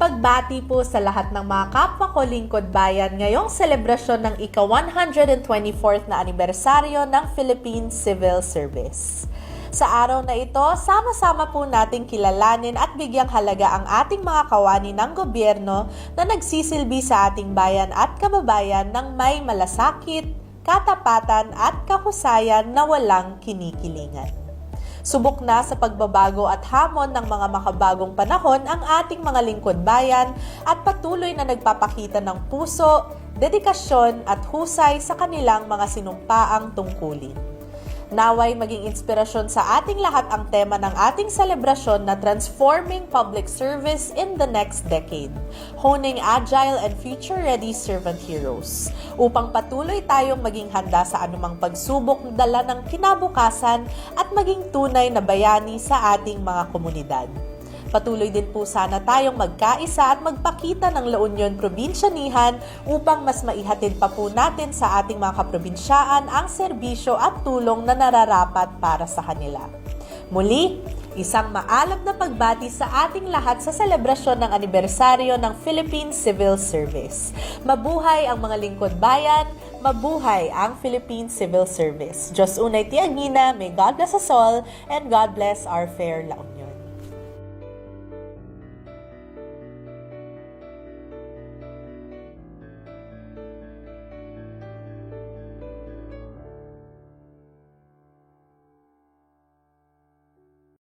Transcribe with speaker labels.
Speaker 1: Pagbati po sa lahat ng mga kapwa ko lingkod bayan ngayong selebrasyon ng ika-124th na anibersaryo ng Philippine Civil Service. Sa araw na ito, sama-sama po nating kilalanin at bigyang halaga ang ating mga kawani ng gobyerno na nagsisilbi sa ating bayan at kababayan ng may malasakit, katapatan at kahusayan na walang kinikilingan. Subok na sa pagbabago at hamon ng mga makabagong panahon ang ating mga lingkod bayan at patuloy na nagpapakita ng puso, dedikasyon at husay sa kanilang mga sinumpaang tungkulin. Naway maging inspirasyon sa ating lahat ang tema ng ating selebrasyon na Transforming Public Service in the Next Decade, Honing Agile and Future-Ready Servant Heroes, upang patuloy tayong maging handa sa anumang pagsubok na dala ng kinabukasan at maging tunay na bayani sa ating mga komunidad. Patuloy din po sana tayong magkaisa at magpakita ng La Union Probinsyanihan upang mas maihatid pa po natin sa ating mga kaprobinsyaan ang serbisyo at tulong na nararapat para sa kanila. Muli, isang maalam na pagbati sa ating lahat sa selebrasyon ng anibersaryo ng Philippine Civil Service. Mabuhay ang mga lingkod bayan, mabuhay ang Philippine Civil Service. Diyos unay tiagina, may God bless us all, and God bless our fair La Union.